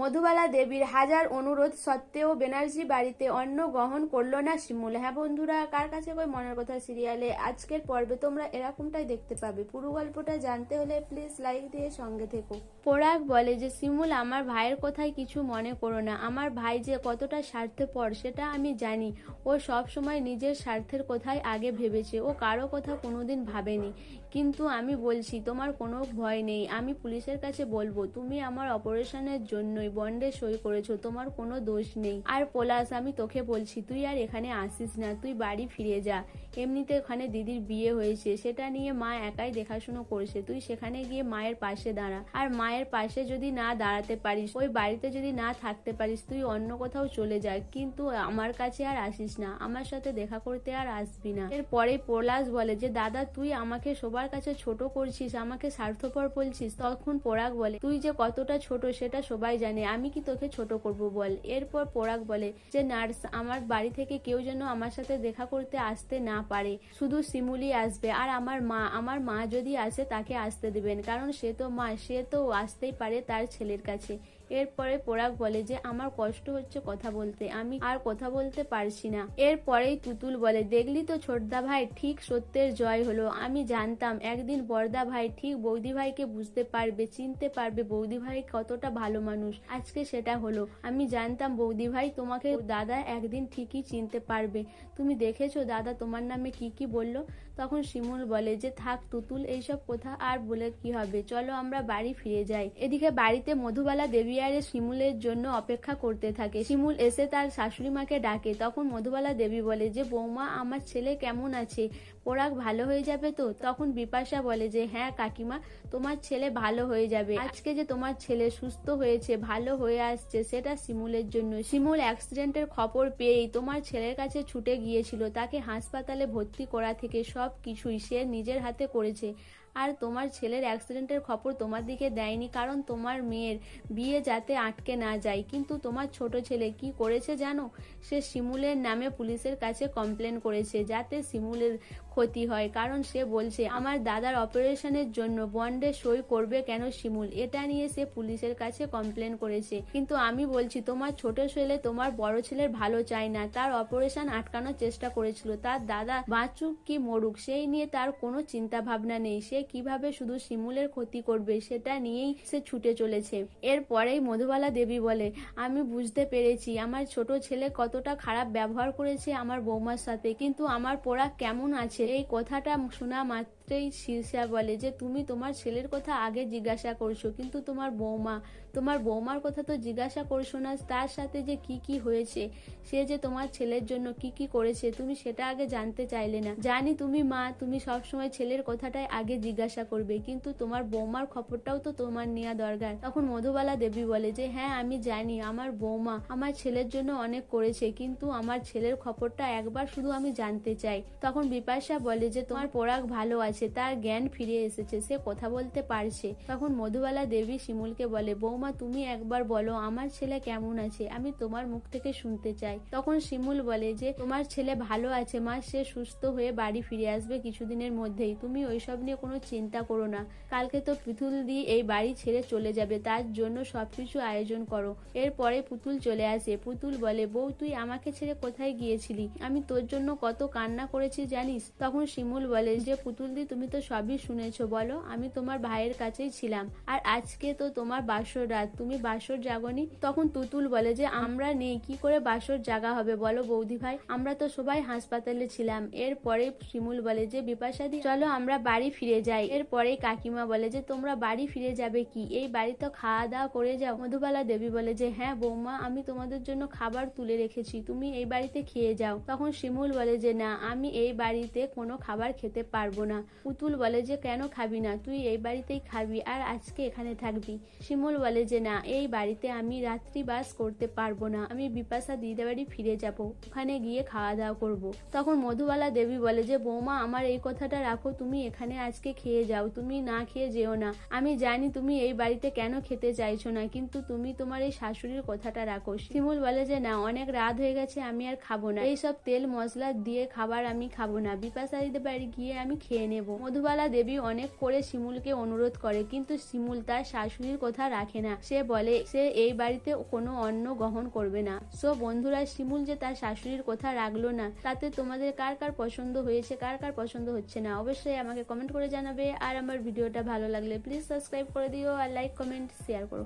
মধুবালা দেবীর হাজার অনুরোধ সত্ত্বেও ব্যানার্জি বাড়িতে অন্ন গ্রহণ করল না শিমুল। হ্যাঁ বন্ধুরা, কার কাছে কই মনের কথা সিরিয়ালে? আজকের পর্বে তোমরা এরকমটাই দেখতে পাবে। পুরো গল্পটা জানতে হলে প্লিজ লাইক দিয়ে সঙ্গে থেকো। পোরাক বলে যে, শিমুল, আমার ভাইয়ের কথায় কিছু মনে করো না। আমার ভাই যে কতটা স্বার্থপর, সেটা আমি জানি। ও সব সময় নিজের স্বার্থের কথাই আগে ভেবেছে। ও কারও কথা কোনোদিন ভাবেনি। কিন্তু আমি বলছি, তোমার কোনো ভয় নেই। আমি পুলিশের কাছে বলব, তুমি আমার অপারেশনের জন্যই বন্ডে সই করেছ, তোমার কোনো দোষ নেই। আর পলাশ, আমি তোকে বলছি, তুই আর এখানে আসিস না, তুই বাড়ি ফিরে যা। এমনিতে ওখানে দিদির বিয়ে হয়েছে, সেটা নিয়ে মা একাই দেখাশুনো করছে। তুই সেখানে গিয়ে মায়ের পাশে দাঁড়া। আর মায়ের পাশে যদি না দাঁড়াতে পারিস, ওই বাড়িতে যদি না থাকতে পারিস, তুই অন্য কোথাও চলে যা। কিন্তু আমার কাছে আর আসিস না, আমার সাথে দেখা করতে আর আসবি না। এরপরে পলাশ বলে যে, দাদা, তুই আমাকে সবার কাছে ছোট করছিস, আমাকে স্বার্থপর বলছিস। তখন পরাগ বলে, তুই যে কতটা ছোট, সেটা সবাই জানে। আমি কি তোকে ছোট করব বল। এরপর পরাগ বলে যে, নার্স, আমার বাড়ি থেকে কেউ যেন আমার সাথে দেখা করতে আসতে না পারে। শুধু শিমুলি আসবে। আর আমার মা আমার মা যদি আসে তাকে আসতে দেবেন। কারণ সে তো মা, সে তো আসতেই পারে তার ছেলের কাছে। এরপরে পোড়াক বলে যে, আমার কষ্ট হচ্ছে কথা বলতে, আমি আর কথা বলতে পারছি না। এরপরেই তুতুল বলে, দেখলি তো ছোটদা ভাই, ঠিক সত্যের জয় হলো। আমি জানতাম একদিন বড়দা ভাই ঠিক বৌদি ভাইকে বুঝতে পারবে, চিনতে পারবে বৌদি ভাই কতটা ভালো মানুষ। আজকে সেটা হলো। আমি জানতাম বৌদি ভাই তোমাকে দাদা একদিন ঠিকই চিনতে পারবে। তুমি দেখেছ দাদা তোমার নামে কি কি বলল? তখন শিমুল বলে, যে থাক তুতুল, এইসব কথা আর বলে কি হবে? চলো আমরা বাড়ি ফিরে যাই। এদিকে বাড়িতে মধুবালা দেবী আর শিমুলের জন্য অপেক্ষা করতে থাকে। শিমুল এসে তার শাশুড়ি মাকে ডাকে। তখন মধুবালা দেবী বলে, যে বৌমা, আমার ছেলে কেমন আছে? পোড়াক ভালো হয়ে যাবে তো? তখন বিপাশা বলে যে হ্যাঁ কাকিমা, তোমার ছেলে ভালো হয়ে যাবে। আজকে যে তোমার ছেলে সুস্থ হয়েছে, ভালো হয়ে আসছে, সেটা শিমুলের জন্য। শিমুল অ্যাক্সিডেন্টের খবর পেয়েই তোমার ছেলের কাছে ছুটে গিয়েছিল। তাকে হাসপাতালে ভর্তি করা থেকে সব কিছুই সে নিজের হাতে করেছে। আর তোমার ছেলের অ্যাক্সিডেন্টের খবর তোমার দিকে দেয়নি, কারণ তোমার মেয়ের বিয়ে যাতে আটকে না যায়। কিন্তু তোমার ছোট ছেলে কি করেছে জানো? সে শিমুলের নামে পুলিশের কাছে কমপ্লেন করেছে, যাতে শিমুলের ক্ষতি হয়। কারণ সে বলছে, আমার দাদার অপারেশনের জন্য বন্ডে সই করবে কেন শিমুল? এটা নিয়ে সে পুলিশের কাছে কমপ্লেন করেছে। কিন্তু আমি বলছি, তোমার ছোট ছেলে তোমার বড় ছেলের ভালো চায় না। তার অপারেশন আটকানোর চেষ্টা করেছিল। তার দাদা বাঁচুক কি মরুক, সেই নিয়ে তার কোনো চিন্তা ভাবনা নেই। সে কীভাবে শুধু শিমুলের ক্ষতি করবে সেটা নিয়েই সে ছুটে চলেছে। এরপরেই মধুবালা দেবী বলে, আমি বুঝতে পেরেছি, আমার ছোট ছেলে কতটা খারাপ ব্যবহার করেছে আমার বৌমার সাথে, কিন্তু আমার পোড়া কেমন আছে? এই কথাটা শোনা মাত্রই শীর্ষা বলে যে, তুমি তোমার ছেলের কথা আগে জিজ্ঞাসা করছ, কিন্তু তোমার বৌমা, তোমার বৌমার কথা তো জিজ্ঞাসা করছ না, তার সাথে যে কি কি হয়েছে, সে যে তোমার ছেলের জন্য কি কি করেছে, তুমি সেটা আগে জানতে চাইলে না। জানি তুমি মা, তুমি সবসময় ছেলের কথাটাই আগে জিজ্ঞাসা করবে, কিন্তু তোমার বৌমার খবরটাও তো তোমার নেওয়া দরকার। তখন মধুবালা দেবী বলে যে হ্যাঁ আমি জানি, আমার বৌমা আমার ছেলের জন্য অনেক করেছে, কিন্তু আমার ছেলের খবরটা একবার শুধু আমি জানতে চাই। তখন বিপাশা বলে যে, তোমার পোড়াক ভালো আছে তার জ্ঞান ফিরে এসেছে, সে কথা বলতে পারছে। তখন মধুবালা দেবী শিমুলকে বলে, বৌমা, তুমি একবার বলো, আমার ছেলে কেমন আছে? আমি তোমার মুখ থেকে শুনতে চাই। তখন শিমুল বলে যে, তোমার ছেলে ভালো আছে, মা, সে সুস্থ হয়ে বাড়ি ফিরে আসবে কিছুদিনের মধ্যেই। তুমি ওইসব নিয়ে কোনো চিন্তা করো না। কালকে তো পুতুল দি এই বাড়ি ছেড়ে চলে যাবে, তার জন্য সবকিছু আয়োজন করো। এরপরে পুতুল চলে আসে। পুতুল বলে বউ তুই আমাকে ছেড়ে কোথায় গিয়েছিলি? আমি তোর জন্য কত কান্না করেছি, জানিস? তখন শিমুল বলে যে, পুতুল দি তুমি তো সবই শুনেছো, বলো। আমি তোমার ভাইয়ের কাছেই ছিলাম। আর আজকে তো তোমার বাসর রাত। তুমি বাসর জাগনি, তখন তুতুল বলে যে, আমরা নেই, কি করে বাসর জাগা হবে বলো বৌদি ভাই? আমরা তো সবাই হাসপাতালে ছিলাম। এরপরে শিমুল বলে যে, বিপাশাদি, চলো আমরা বাড়ি ফিরে যাই। এরপরে কাকিমা বলে যে, তোমরা বাড়ি ফিরে যাবে কি? এই বাড়ি তো খাওয়া দাওয়া করে যাও। মধুবালা দেবী বলে যে হ্যাঁ বৌমা, আমি তোমাদের জন্য খাবার তুলে রেখেছি। তুমি এই বাড়িতে খেয়ে যাও। তখন শিমুল বলে যে, না, আমি এই বাড়িতে কোনো খাবার খেতে পারব না। পুতুল বলে যে, কেন খাবি না? তুই এই বাড়িতেই খাবি আর আজকে এখানে থাকবি? শিমুল বলে যে, না, এই বাড়িতে আমি রাত্রি বাস করতে পারব না। আমি বিপাশা দিদা বাড়ি ফিরে যাব। ওখানে গিয়ে খাওয়া দাওয়া করব। তখন মধুবালা দেবী বলে যে, বৌমা, আমার এই কথাটা রাখো। তুমি এখানে আজকে খেয়ে যাও। তুমি না খেয়ে যেও না। আমি জানি তুমি এই বাড়িতে কেন খেতে চাইছো না, কিন্তু তুমি তোমার এই শাশুড়ির কথাটা রাখো। শিমুল বলে যে, না, অনেক রাত হয়ে গেছে, আমি আর খাব না। এইসব তেল মশলা দিয়ে খাবার আমি খাব না। বিপাশা দিদের বাড়ি গিয়ে আমি খেয়ে নেব। নেব। মধুবালা দেবী অনেক করে শিমুলকে অনুরোধ করে, কিন্তু শিমুল তার শাশুড়ির কথা রাখে না। সে বলে, সে এই বাড়িতে কোনো অন্ন গ্রহণ করবে না। সো বন্ধুরা, শিমুল যে তার শাশুড়ির কথা রাখল না, তাতে তোমাদের কার কার পছন্দ হয়েছে, কার কার পছন্দ হচ্ছে না, অবশ্যই আমাকে কমেন্ট করে জানাবে। আর আমার ভিডিওটা ভালো লাগলে প্লিজ সাবস্ক্রাইব করে দিও আর লাইক কমেন্ট শেয়ার করো।